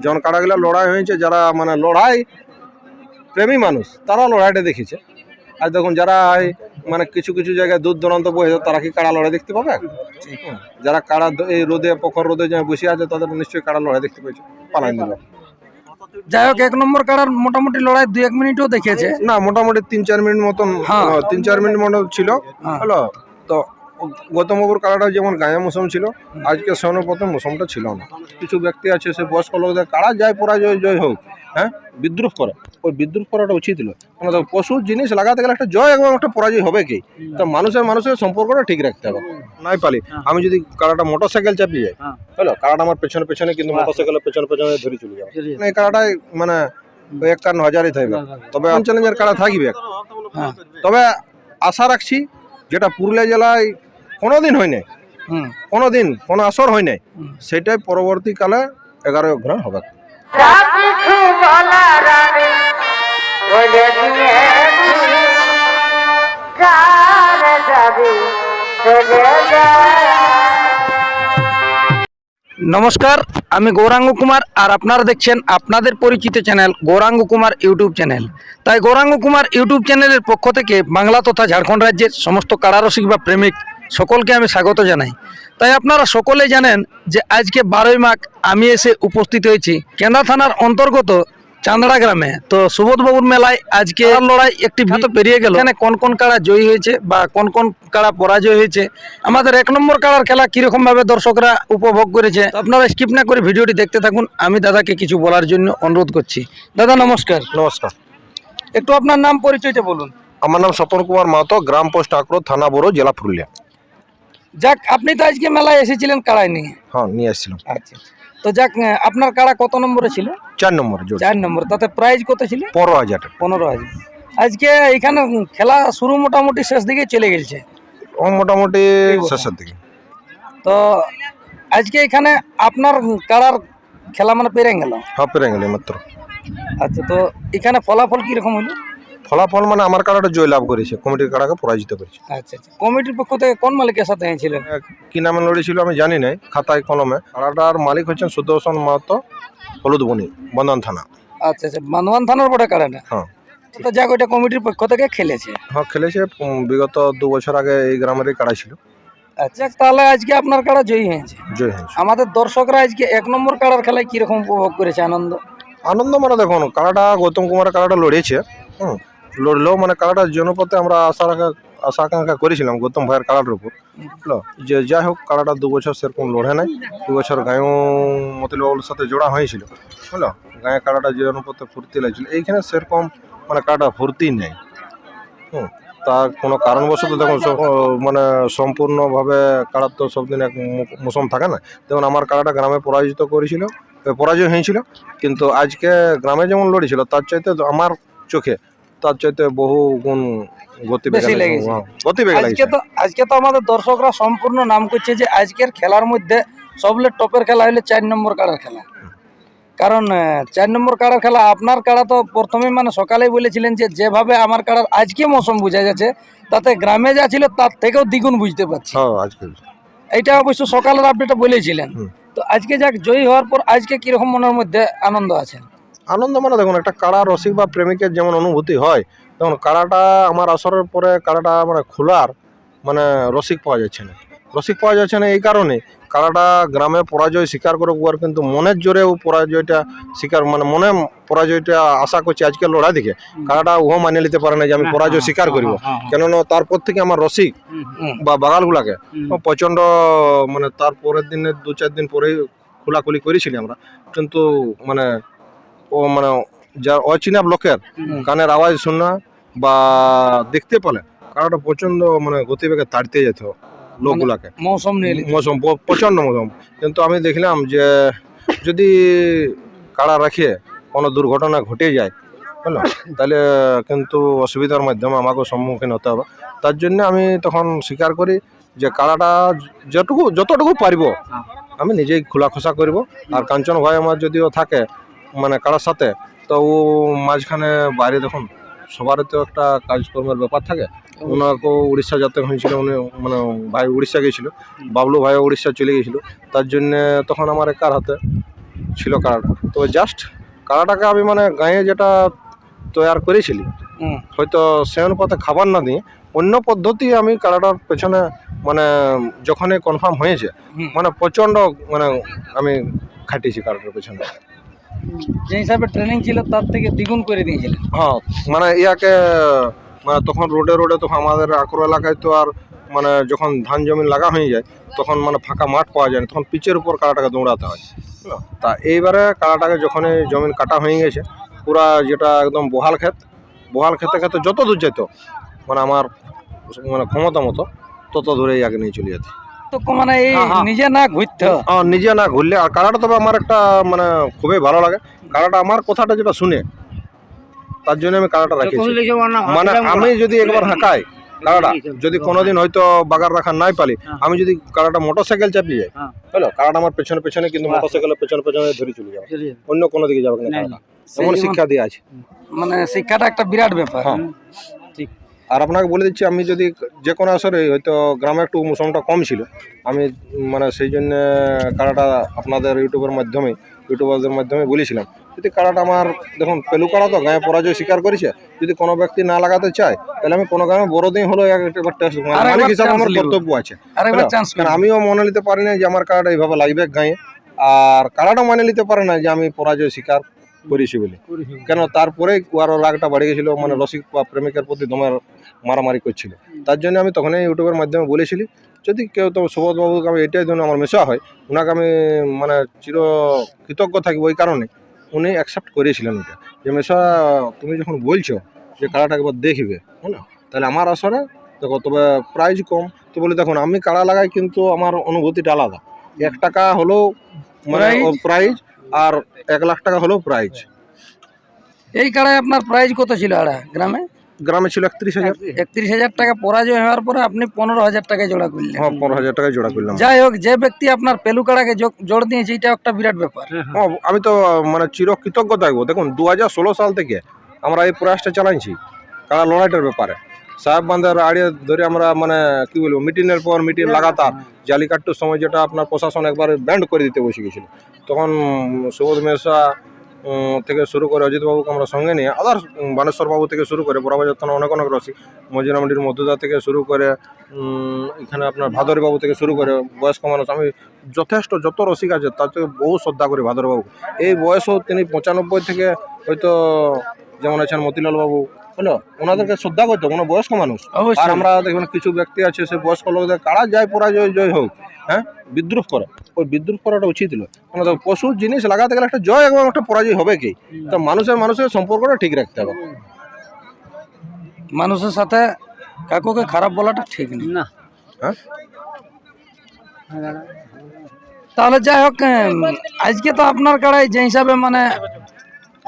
যখন কাড়াগুলা লড়াই হয়েছে যারা মানে লড়াই প্রেমী মানুষ তারা লড়াইটা দেখেছে আর দেখুন যারা মানে কিছু কিছু জায়গায় দূর দূরান্ত বসে তারা কি কাড়া লড়াই দেখতে পাবে। যারা কাড়া এই রোদে প্রখর রোদে যে বসে আছে তাদের নিশ্চয়ই কাড়া লড়াই দেখতে পেয়েছে পালাই নিল যাই হোক এক নম্বর কাড়ার মোটামুটি লড়াই দুই এক মিনিটও দেখেছে না মোটামুটি তিন চার মিনিট মতন হ্যাঁ। তিন চার মিনিট মতো ছিল হ্যাঁ। হলো তো গৌতম বাবুর কাড়াটা যেমন গায়ে মৌসুম ছিল আজকে সৌনপথে মৌসুমটা ছিল না। কিছু ব্যক্তি আছে সে বয়স্ক লোকদের কাড়া যায় পরাজয় জয় হোক হ্যাঁ বিদ্রুপ করে। ওই বিদ্রুপ করাটা উচিত ছিল মানে দেখো, পশু জিনিস লাগাতে গেলে একটা জয় এবং একটা পরাজয় হবে কি? তো মানুষের মানুষের সম্পর্কটা ঠিক রাখতে হবে। নাই পালি আমি যদি কাড়াটা মোটর সাইকেল চাপিয়ে যাই হ্যাঁ। হলো কাড়াটা আমার পেছনে পেছনে কিন্তু মোটর সাইকেলের পেছনে পেছনে ধরে চলে যাবে। এই কাড়াটাই মানে একান্ন হাজারই থাকবে। তবে চ্যালেঞ্জের কাড়া থাকবে? হ্যাঁ। তবে আশা রাখছি যেটা পুরুলিয়া জেলায় কোনোদিন হয় নাই। হুম। কোনোদিন কোনো আসর হয় নাই। সেটাই পরবর্তীকালে এগারো ঘণ্টা হবে। নমস্কার আমি গৌরাঙ্গ কুমার আর আপনারা দেখছেন আপনাদের পরিচিত channel Gouranga Kumar YouTube channel. তাই গৌরাঙ্গ কুমার ইউটিউব চ্যানেলের পক্ষ থেকে বাংলা তথা ঝাড়খণ্ড রাজ্যের সমস্ত কারারসিক বা প্রেমিক সকলকে আমি স্বাগত জানাই। তাই আপনারা সকলে জানেন যে আজকে বারোই মাঘ আমি এসে উপস্থিত হয়েছি কেন্দা থানার অন্তর্গত চান্দড়া গ্রামে। তো সুবোধবাবুর মেলায় আজকে আর লড়াই একটি ভিত পেরিয়ে গেল। এখানে কোন কোন কাড়া জয়ী হয়েছে বা কোন কোন কাড়া পরাজয় হয়েছে? আমাদের এক নম্বর কাড়ার খেলা কীরকম ভাবে দর্শকরা উপভোগ করেছে? আপনারা স্কিপ না করে ভিডিওটি দেখতে থাকুন। আমি দাদাকে কিছু বলার জন্য অনুরোধ করছি। দাদা নমস্কার। নমস্কার। একটু আপনার নাম পরিচয়টা বলুন। আমার নাম স্বপন কুমার মাহাতো গ্রাম পোস্ট আকরো থানা বড় জেলা পুরুলিয়া। যাক আপনি তো আজকে মেলায় এসেছিলেন কাড়ায় নিয়ে। হ্যাঁ নিয়ে এসেছিলাম আচ্ছা তো যাক আপনার কাড়া কত নম্বরে ছিল? চার নম্বর চার নম্বর। তাতে প্রাইজ কত ছিল? পনেরো হাজার। পনেরো হাজার। আজকে এখানে খেলা শুরু মোটামুটি শেষ দিকে চলে গেছে। ও মোটামুটি শেষের দিকে। তো আজকে এখানে আপনার কাড়ার খেলা মানে পেরে গেল। হ্যাঁ পেরে গেলে মাত্র। আচ্ছা তো এখানে ফলাফল কীরকম হলো? ফলাফল মানে আমার কাড়াটা জয় লাভ করেছে কমিটির কাড়াকে পরাজিত করেছে। আচ্ছা আচ্ছা। কমিটির পক্ষ থেকে কোন মালিকের সাথে হয়েছিলেন কি নামে লড়েছিল আমি জানি না খাতায় কলমে। কারাটার মালিক হচ্ছেন সুদর্শন মাহাতো হলুদ বনি বন্ধন থানা। আচ্ছা আচ্ছা। বান্ধবান থানার বটে কাড়াটা হ্যাঁ। তো যাক ওইটা কমিটির পক্ষ থেকে খেলেছে। হ্যাঁ খেলেছে উম, বিগত দু বছর আগে এই গ্রামেরই কাড়া ছিল। আচ্ছা তাহলে আজকে আপনার কাড়া জয়ী হয়েছে? জয় হয়েছে। আমাদের দর্শকরা আজকে এক নম্বর কাড়ার খেলায় কীরকম উপভোগ করেছে আনন্দ? আনন্দ মানে দেখুন কাড়াটা গৌতম কুমারের কাড়াটা লড়েছে হুম। লড়লেও মানে কাড়াটার জনপথে আমরা আশা আশা আকাঙ্ক্ষা করেছিলাম, গৌতম ভাইয়ের কাড়াটার উপর। বুঝলো যে যাই হোক কাড়াটা দু বছর সেরকম লড়ে নাই। দু বছর গায়েও মতিলাবুর সাথে জোড়া হয়েছিল। বুঝলো গায়ে কাড়াটা জনপথে ফুর্তি লাগছিল। এইখানে সেরকম মানে কাড়াটা ফুর্তি নেই। হুম তার কোনো কারণবশত দেখুন মানে সম্পূর্ণভাবে কাড়ার তো সব দিন এক মৌসুম থাকে না। যেমন আমার কাড়াটা গ্রামে পরাজিত করেছিল পরাজয় হয়েছিল। কিন্তু আজকে গ্রামে যেমন লড়েছিল, তার চাইতে আমার চোখে তার চাইতে বহু গুণ বেশি লেগেছে। গতি আজকে তো আজকে তো আমাদের দর্শকরা সম্পূর্ণ নাম করছে যে আজকের খেলার মধ্যে সবলে টপের খেলা হলো চার নম্বর কাড়ার খেলা। কারণ চার নম্বর কাড়ার খেলা আপনার কাড়া তো প্রথমে মানে সকালেই বলেছিলেন যে যেভাবে আমার কাড়ার আজকে মৌসুম বোঝা যাচ্ছে তাতে গ্রামে যা ছিল তার থেকেও দ্বিগুণ বুঝতে পারছি। হ্যাঁ এইটা অবশ্য সকালের আপডেটে বলেছিলেন। তো আজকে যাক জয়ী হওয়ার পর আজকে কীরকম মনের মধ্যে আনন্দ আছে? আনন্দ মানে দেখুন একটা কাড়া রসিক বা প্রেমিকের যেমন অনুভূতি হয় যেমন কাড়াটা আমার আসরের পরে কাড়াটা মানে খোলার মানে রসিক পাওয়া যাচ্ছে না। রসিক পাওয়া যাচ্ছে না এই কারণে কাড়াটা গ্রামে পরাজয় স্বীকার করে উয়ার কিন্তু মনের জোরেও পরাজয়টা স্বীকার মানে মনে পরাজয়টা আশা করছি আজকে লড়াই দিকে কাড়াটা ও মানিয়ে নিতে পারে না যে আমি পরাজয় স্বীকার করিব। কেননা তারপর থেকে আমার রসিক বা বাগালগুলাকে প্রচণ্ড মানে তার পরের দিনে দু চার দিন পরেই খোলাখুলি করেছিলি আমরা। কিন্তু মানে ও মানে যা অচিনা লোকের। কানের আওয়াজ শোনা বা দেখতে পেলে কারোটা প্রচণ্ড মানে গতিবেগে তাড়তে যেত লোকগুলাকে। মৌসুম নিয়ে নিতে। মৌসুম প- প্রচণ্ড মৌসুম। কিন্তু আমি দেখলাম যে যদি কাড়া রাখে কোনো দুর্ঘটনা ঘটে যায় বুঝলো তাহলে কিন্তু অসুবিধার মাধ্যমে আমাকে সম্মুখীন হতে হবে। তার জন্য আমি তখন স্বীকার করি যে কাড়াটা যতটুকু যতটুকু পারিব আমি নিজেই খোলা খোসা করব। আর কাঞ্চন ভাই আমার যদিও থাকে মানে কারার সাথে তো ও মাঝখানে বাইরে দেখুন সবারই তো একটা কাজকর্মের ব্যাপার থাকে। ওনাকেও উড়িষ্যা যেতে হয়েছিল উনি মানে ভাই উড়িষ্যা গিয়েছিল বাবলু ভাইও উড়িষ্যা চলে গিয়েছিল তার জন্য তখন আমার কার হাতে ছিল কাড়াটা তো জাস্ট কারাটাকে আমি মানে গায়ে যেটা তৈরি করেছিলি হয়তো সে অনুপাতে খাবার না দিয়ে অন্য পদ্ধতি আমি কারাটার পেছনে মানে যখনই কনফার্ম হয়েছে মানে প্রচণ্ড মানে আমি খাটিয়েছি কারাটার পেছনে। যে হিসাবে ট্রেনিং ছিল, তার থেকে দ্বিগুণ করে দিয়েছিলেন। হ্যাঁ মানে ইয়াকে মানে তখন রোডে রোডে তখন আমাদের আকর এলাকায় তো আর মানে যখন ধান জমি লাগা হয়ে যায়, তখন মানে ফাঁকা মাঠ পাওয়া যায় না, তখন পিচের উপর কাড়াটাকে দৌড়াতে হয় তা এইবারে কাড়াটাকে যখনই জমিন কাটা হয়ে গেছে, পুরা যেটা একদম বহাল ক্ষেত, বহাল খেতে খেতে যত দূর যেত মানে আমার মানে ক্ষমতা মতো, তত দূরেই আগে নিয়ে চলে যেত। তো মানে এই হ্যাঁ, হ্যাঁ। নিজে না ঘুরতে হয়। আর নিজে না ঘুরলে আর কাড়াটা তবে আমার একটা মানে খুবই ভালো লাগে। কাড়াটা আমার কথাটা যেটা শুনে তার জন্য আমি কাড়াটা রাখেছি মানে আমি যদি একবার হাঁকাই কাড়াটা যদি কোনোদিন হয়তো বাগার রাখা নাই পালি আমি যদি কাড়াটা মোটরসাইকেল চাপিয়ে যাই হ্যাঁ। হলো? কাড়াটা আমার পেছনে পেছনে কিন্তু মোটর মোটরসাইকেলের পেছনে পেছনে ধরে চলে যাবে। অন্য কোনো দিকে যাবে না কাড়াটা এমন শিক্ষা দিয়ে আছে। মানে শিক্ষাটা একটা বিরাট ব্যাপার। হ্যাঁ। ঠিক। আর আপনাকে বলে দিচ্ছি আমি যদি যে কোনো আসরে হয়তো গ্রামে একটু মৌসুমটা কম ছিল আমি মানে সেই জন্য কাড়াটা আপনাদের ইউটিউবের মাধ্যমে ইউটিউবারদের মাধ্যমে বলেছিলাম। যদি কাড়াটা আমার দেখুন পেলু কাড়া তো গায়ে পরাজয় স্বীকার করেছে যদি কোনো ব্যক্তি না লাগাতে চায় তাহলে আমি কোনো গ্রামে বড় দিন হলো একবার টেস্ট মালিক হিসাবে আমার কর্তব্য আছে। আমিও মনে নিতে পারি না যে আমার কাড়াটা এইভাবে লাগবে গায়ে। আর কাড়াটা মানে নিতে পারে না যে আমি পরাজয় স্বীকার করেছি বলে। কেন তারপরে আরও রাগটা বাড়ে গেছিল মানে রসিক বা প্রেমিকের প্রতি তোমার মারামারি করছিল। তার জন্য আমি তখনই ইউটিউবের মাধ্যমে বলেছিলি যদি কেউ তো সুবোধবাবুকে আমি এটাই জন্য আমার মেশা হয় ওনাকে আমি মানে চির কৃতজ্ঞ থাকব ওই কারণে উনি অ্যাকসেপ্ট করেছিলেন ওটা। যে মেশা তুমি যখন বলছো যে কাড়াটা একবার দেখবে হ্যাঁ তাহলে আমার আসরে দেখো তবে প্রাইজ কম। তো বলে দেখুন আমি কাড়া লাগাই কিন্তু আমার অনুভূতিটা আলাদা। এক টাকা হলেও মানে প্রাইজ আর এক লাখ টাকা হলেও প্রাইজ এই কাড়ায় আপনার প্রাইজ কত ছিল আড়া গ্রামে? গ্রামে ছিল একত্রিশ হাজার। একত্রিশ হাজার টাকা পরাজয় হওয়ার পরে আপনি পনেরো হাজার টাকায় জোড়া করলেন। হ্যাঁ পনেরো হাজার টাকায় জোড়া করলাম। যাই হোক যে ব্যক্তি আপনার পেলু কাড়াকে যোগ- জোর দিয়েছে এটা একটা বিরাট ব্যাপার। হ্যাঁ, আমি তো মানে চির কৃতজ্ঞ থাকব দেখুন দু হাজার ষোলো সাল থেকে আমরা এই প্রয়াসটা চালাইছি। কারা লড়াইটার ব্যাপারে। সাহেব বান্ধার আড়িয়ে ধরে আমরা মানে কি বলব মিটিংয়ের পর মিটিং লাগাতার জালিকাট্টুর সময় যেটা আপনার প্রশাসন একবার ব্যান্ড করে দিতে বসে গেছিল। তখন সুবোধ মেশা থেকে শুরু করে অজিতবাবুকে আমরা সঙ্গে নিয়ে আদার বানেশ্বর বাবু থেকে শুরু করে বড়বাজার থানা অনেক অনেক রসিক মজিনামন্ডির মধ্যদা থেকে শুরু করে এখানে আপনার ভাদরী বাবু থেকে শুরু করে বয়স্ক মানুষ আমি যথেষ্ট যত রসিক আছে তার থেকে বহু শ্রদ্ধা করি ভাদর বাবু এই বয়সও তিনি পঁচানব্বই থেকে হয়তো যেমন আছেন মতিলাল বাবু হলো? ওনাদেরকে শ্রদ্ধা করতো কোনো বয়স্ক মানুষ। আর অবশ্যই। আমরা দেখবেন কিছু ব্যক্তি আছে সে বয়স্ক লোকদের কারা যায় পরাজয় জয় হোক হ্যাঁ? বিদ্রুপ করে। ওই বিদ্রুপ করাটা উচিত হলো মানে দেখো, পশুর জিনিস লাগাতে গেলে একটা জয় এবং একটা পরাজয় হবে কি? তো মানুষের মানুষের সম্পর্কটা ঠিক রাখতে হবে। মানুষের সাথে কাকুকে খারাপ বলাটা ঠিক নেই। না। হ্যাঁ? তাহলে যাই হোক আজকে তো আপনার কাড়াই যে হিসাবে মানে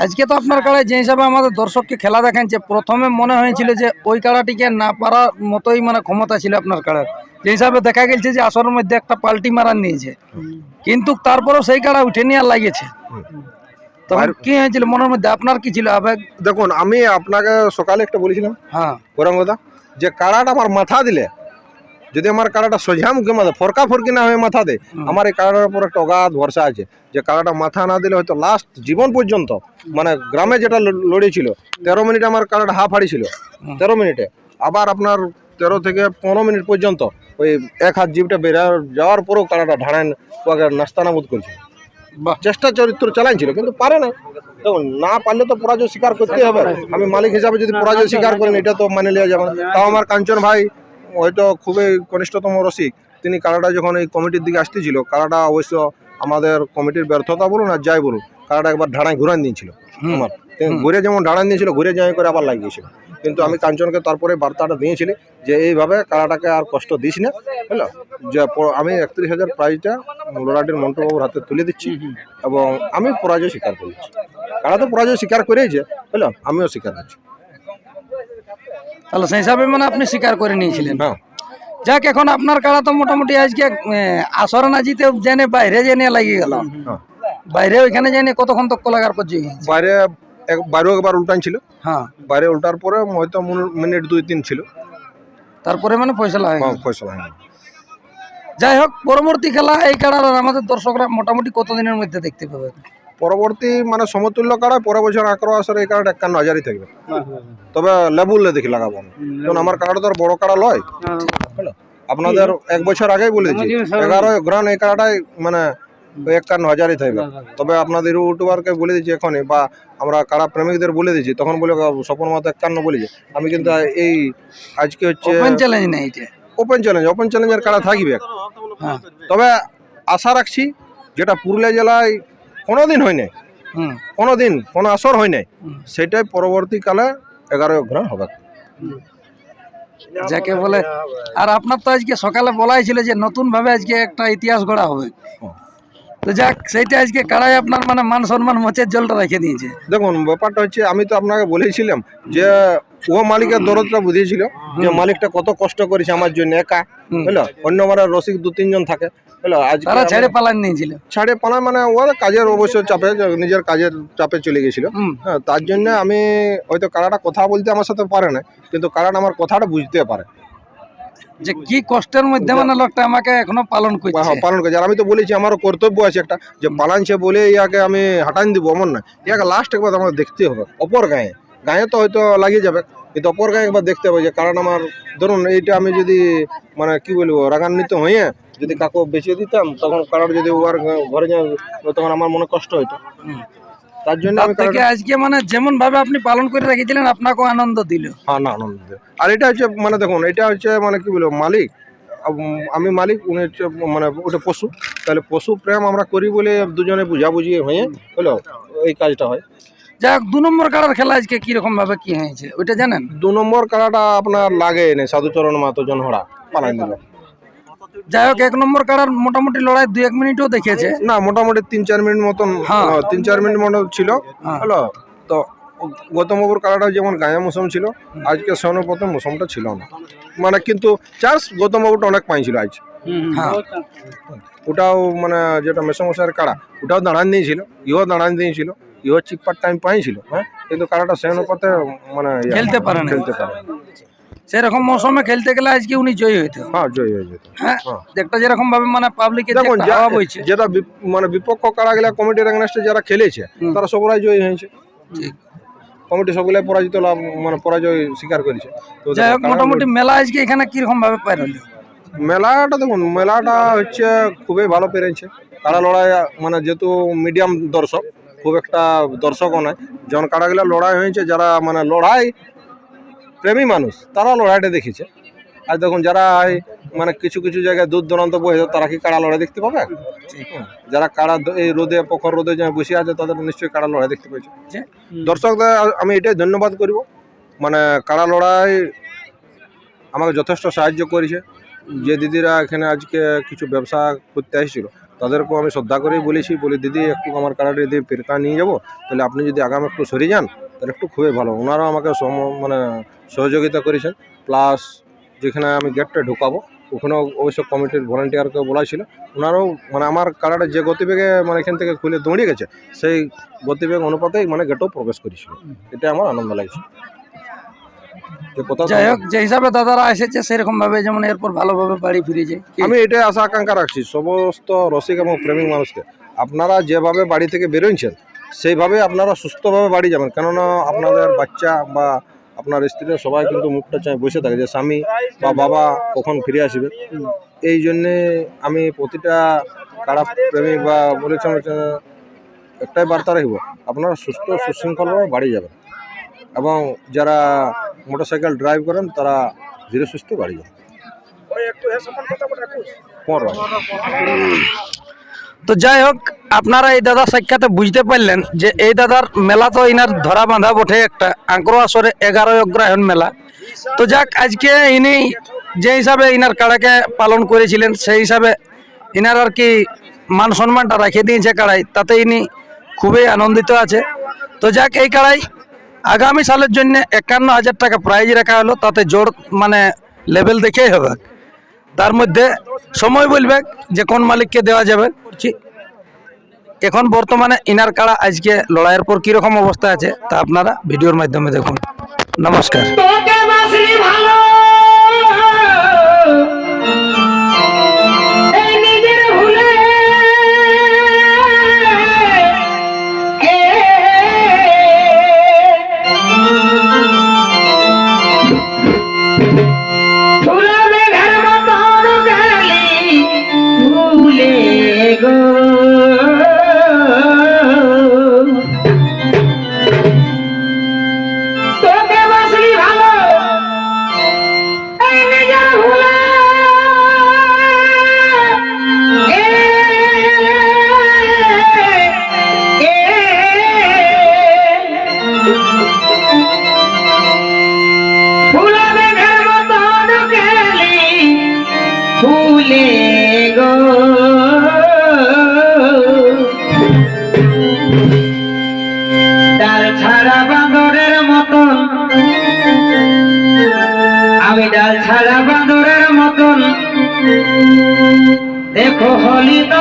আজকে তো আপনার কাড়াই যে হিসাবে আমাদের দর্শককে খেলা দেখেন যে প্রথমে মনে হয়েছিল যে ওই কাড়াটিকে না পারার মতোই মানে ক্ষমতা ছিল আপনার কাড়ার যে হিসাবে দেখা গেছে যে আসরের মধ্যে একটা পাল্টি মারান নিয়েছে। কিন্তু তারপরেও সেই কাড়া উঠে নিয়ে লাগিয়েছে। তখন আর- কি হয়েছিল? মনের মধ্যে আপনার কি ছিল আবেগ? দেখুন আমি আপনাকে সকালে একটা বলেছিলাম হ্যাঁ। গৌরাঙ্গদা যে কাড়াটা আমার মাথা দিলে যদি আমার কাড়াটা সোজা মুখে মাথা ফরকা ফরকি না হয়ে মাথা দে আমার এই কাড়াটার উপর একটা অগাধ ভরসা আছে যে কাড়াটা মাথা না দিলে হয়তো লাস্ট জীবন পর্যন্ত মানে গ্রামে যেটা লড়েছিল তেরো মিনিট আমার কাড়াটা হাফ হারিয়েছিল তেরো মিনিটে। আবার আপনার তেরো থেকে পনেরো মিনিট পর্যন্ত ওই এক হাত জিপটা বেরিয়ে যাওয়ার পরেও কাড়াটা ঢাড়ান ওকে নাস্তানাবুদ করছিল বাহ। চেষ্টা চরিত্র চালাইছিল কিন্তু পারে না। দেখুন না পারলে তো পরাজয় স্বীকার করতে হবে। আমি মালিক হিসাবে যদি পরাজয় স্বীকার করেন এটা তো মানে নেওয়া যাবে না। তাও আমার কাঞ্চন ভাই হয়তো খুবই কনিষ্ঠতম রসিক। তিনি কারাটা যখন এই কমিটির দিকে আসতেছিল কারাটা অবশ্য আমাদের কমিটির ব্যর্থতা বলুন আর যাই বলুন কারাটা একবার ঢাড়ায় ঘুরান দিয়েছিল। আমার। ঘুরে যেমন ঢাড়ান দিয়েছিল ঘুরে যাই করে আবার লাগিয়েছিল। কিন্তু আমি কাঞ্চনকে তারপরে বার্তাটা দিয়েছিলি যে এইভাবে কারাটাকে আর কষ্ট দিস না বুঝলো? যে আমি একত্রিশ হাজার প্রাইজটা লোরাটির মন্টুবাবুর হাতে তুলে দিচ্ছি এবং আমি পরাজয় স্বীকার করেছি। কারা তো পরাজয় স্বীকার করেছে বুঝলো? আমিও স্বীকার করছি। তাহলে সেই হিসাবে মানে আপনি স্বীকার করে নিয়েছিলেন। হ্যাঁ। যাক এখন আপনার কাড়া তো মোটামুটি আজকে আসর না জিতে জেনে বাইরে জেনে লাগিয়ে গেল। হ্যাঁ। বাইরে ওইখানে জেনে কতক্ষণ তক লাগার পর বাইরে বাইরেও একবার উল্টান ছিল। হ্যাঁ। বাইরে উল্টার পরে হয়তো মিনিট দুই তিন ছিল। তারপরে মানে ফয়সলা হয়ে হ্যাঁ, গেল ফয়সলা হয়নি। যাই হোক পরবর্তী খেলা এই আর আমাদের দর্শকরা মোটামুটি কতদিনের মধ্যে দেখতে পাবে পরবর্তী মানে সমতুল্য কাড়া পরের বছর আঁকড়ো আসরে এই কাড়াটা একান্ন হাজারই থাকবে। তবে লেবুলে দেখি লাগাবো কারণ আমার কাড়াটা তো আর বড় কাড়া লয়? আপনাদের এক বছর আগেই বলে দিচ্ছি। এগারো গ্রান এই কাড়াটাই মানে একান্ন হাজারই থাকবে। তবে আপনাদের ইউটিউবারকে বলে দিচ্ছি এখনই বা আমরা কারা প্রেমিকদের বলে দিচ্ছি তখন বলে স্বপন মাতা একান্ন বলেছে আমি কিন্তু এই আজকে হচ্ছে ওপেন চ্যালেঞ্জ নেই ওপেন চ্যালেঞ্জ ওপেন চ্যালেঞ্জের কারা থাকবে? হ্যাঁ। তবে আশা রাখছি যেটা পুরুলিয়া জেলায় কোনোদিন হয় নাই। হুম। কোনোদিন কোনো আসর হয় নাই। সেটাই পরবর্তীকালে এগারো গ্রাম হবে। যাকে বলে আর আপনার তো আজকে সকালে বলাই ছিল যে নতুন ভাবে আজকে একটা ইতিহাস গড়া হবে। তো যাক সেইটা আজকে কারাই আপনার মানে মান সম্মান মোচের জলটা রেখে দিয়েছে। দেখুন ব্যাপারটা হচ্ছে আমি তো আপনাকে বলেছিলাম যে ও মালিকের দরদটা বুঝিয়েছিল যে মালিকটা কত কষ্ট করেছে আমার জন্য একা হুম। বুঝলো? অন্য মারা রসিক দু তিনজন থাকে। বুঝলো আজকে তারা ছেড়ে পালান নিয়েছিল ছাড়ে পালা মানে ওর কাজের অবশ্য চাপে নিজের কাজের চাপে চলে গেছিল। হ্যাঁ তার জন্য আমি হয়তো কারাটা কথা বলতে আমার সাথে পারে না কিন্তু কারাটা আমার কথাটা বুঝতে পারে। যে কি কষ্টের মধ্যে মানে লোকটা আমাকে এখনও পালন করছে হ্যাঁ, পালন করছে। আর আমি তো বলেছি আমারও কর্তব্য আছে একটা যে পালানছে বলে ইয়াকে আমি হাঁটান দিব এমন না ইয়াকে লাস্ট একবার আমার দেখতে হবে অপর গায়ে। গায়ে তো হয়তো লাগিয়ে যাবে কিন্তু অপর গায়ে একবার দেখতে হবে যে কারণ আমার ধরুন এইটা আমি যদি মানে কি বলব রাগান্বিত হয়ে যদি কাকু বেঁচে দিতাম তখন কারোর যদি ওর ঘরে তখন আমার মনে কষ্ট হইতো। তার জন্য আমি থেকে আজকে মানে যেমন ভাবে আপনি পালন করে রেখেছিলেন আপনাকেও আনন্দ দিল। হ্যাঁ না আনন্দ দেয়। আর এটা হচ্ছে মানে দেখুন এটা হচ্ছে মানে কি বলব মালিক আমি মালিক উনি হচ্ছে মানে ওটা পশু। তাহলে পশু প্রেম আমরা করি বলে দুজনে বুঝাবুঝি হয়ে হলো এই কাজটা হয়। যাক দু নম্বর কাড়ার খেলা আজকে কীরকম ভাবে কি হয়েছে ওইটা জানেন? দু নম্বর কাড়াটা আপনার লাগে সাধুচরণ মাতো জনহরা পালাই দিল। যাই হোক এক নম্বর কাড়ার মোটামুটি লড়াই দু এক মিনিটও দেখেছে না মোটামুটি তিন চার মিনিট মতন হ্যাঁ। তিন চার মিনিট মতো ছিল। হ্যাঁ। হলো? তো গৌতম বাবুর কাড়াটা যেমন গায়ে মৌসুম ছিল আজকে সৌনপথে মৌসুমটা ছিল না। মানে কিন্তু চার্জ গৌতম বাবুটা অনেক পাইছিল আজ। হ্যাঁ। ওটাও মানে যেটা মেসমশাইয়ের কাড়া ওটাও দাঁড়ান দিয়েছিল ইহো দাঁড়ান দিয়েছিল ইহো চিপ্পার টাইম পাইছিল হ্যাঁ? কিন্তু কাড়াটা অনুপাতে মানে ইয়া- খেলতে পারে খেলতে পারে। সেরকম মৌসুমে খেলতে গেলে আজকে উনি জয়ী হইতো হ্যাঁ জয় হয়ে যেত হ্যাঁ হ্যাঁ। একটা যেরকম ভাবে মানে পাবলিকের দেখুন যা- হাওয়া বইছে যেটা মানে বিপক্ষ কাড়া গেলা কমিটির এগেনস্টে যারা খেলেছে তারা সবরাই জয়ী হয়েছে। ঠিক। কমিটি সবগুলাই পরাজিত লাভ মানে পরাজয় স্বীকার করেছে। তো যাই হোক মোটামুটি মেলা আজকে এখানে কীরকম ভাবে পার হলো? মেলাটা দেখুন মেলাটা হচ্ছে খুবই ভালো পেরেছে। কারা লড়াই মানে যেহেতু মিডিয়াম দর্শক খুব একটা দর্শকও নয়। যখন কাড়াগুলা লড়াই হয়েছে যারা মানে লড়াই প্রেমী মানুষ তারা লড়াইটা দেখেছে আর দেখুন যারা মানে কিছু কিছু জায়গায় দূর দূরান্ত বসে তারা কি কাড়া লড়াই দেখতে পাবে। যারা কাড়া এই রোদে প্রখর রোদে যে বসে আছে তাদের নিশ্চয়ই কাড়া লড়াই দেখতে পেয়েছে। দর্শকদের আমি এটাই ধন্যবাদ করব। মানে কাড়া লড়াই আমাকে যথেষ্ট সাহায্য করেছে। যে দিদিরা এখানে আজকে কিছু ব্যবসা করতে এসেছিল তাদেরকেও আমি শ্রদ্ধা করেই বলেছি বলি দিদি একটু আমার কাড়াটা যদি পেরকা নিয়ে যাব তাহলে আপনি যদি আগাম একটু সরে যান একটু খুবই ভালো। ওনারাও আমাকে সম মানে সহযোগিতা করেছেন। প্লাস যেখানে আমি গেটটা ঢুকাবো ওখানেও অবশ্য কমিটির ভলান্টিয়ারকে বলা ছিল। ওনারাও মানে আমার কাড়াটা যে গতিবেগে মানে এখান থেকে খুলে দৌড়িয়ে গেছে সেই গতিবেগ অনুপাতেই মানে গেটেও প্রবেশ করেছিল। এটা আমার আনন্দ লাগছে। যাই হোক যে হিসাবে দাদারা এসেছে সেরকম ভাবে যেমন এরপর ভালোভাবে বাড়ি ফিরে যায়। আমি এটাই আশা আকাঙ্ক্ষা রাখছি সমস্ত রসিক এবং প্রেমিক মানুষকে। আপনারা যেভাবে বাড়ি থেকে বেরোচ্ছেন সেইভাবে আপনারা সুস্থভাবে বাড়ি যাবেন। কেননা আপনাদের বাচ্চা বা আপনার স্ত্রীরা সবাই কিন্তু মুখটা চায় বসে থাকে যে স্বামী বা বাবা কখন ফিরে আসবে। এই জন্যে আমি প্রতিটা কারা প্রেমিক বা বলেছেন একটাই বার্তা রাখব আপনারা সুস্থ সুশৃঙ্খলভাবে বাড়ি যাবেন এবং যারা মোটরসাইকেল ড্রাইভ করেন তারা ধীরে সুস্থ বাড়ি যাবেন। পনেরো। তো যাই হোক, আপনারা এই দাদা সাক্ষাতে বুঝতে পারলেন যে এই দাদার মেলা তো ইনার ধরা বাঁধা বটে একটা আঁকড়ো আসরে এগারোই অগ্রহায়ণ মেলা। তো যাক, আজকে ইনি যে হিসাবে ইনার কাড়াকে পালন করেছিলেন, সেই হিসাবে ইনার আর কি মান সম্মানটা রেখে দিয়েছে কাড়াই, তাতে ইনি খুবই আনন্দিত আছে। তো যাক, এই কাড়াই আগামী সালের জন্য একান্ন হাজার টাকা প্রাইজ রাখা হলো, তাতে জোর মানে লেভেল দেখেই হবে। তার মধ্যে সময় বলবে যে কোন মালিককে দেওয়া যাবে। এখন বর্তমানে ইনার কাড়া আজকে লড়াইয়ের পর কীরকম অবস্থা আছে তা আপনারা ভিডিওর মাধ্যমে দেখুন। নমস্কার। দিলে গো। ডাল ছাড়া বাঁদরের মতন আমি ডাল ছাড়া বাঁদরের মতন। দেখো হলি তো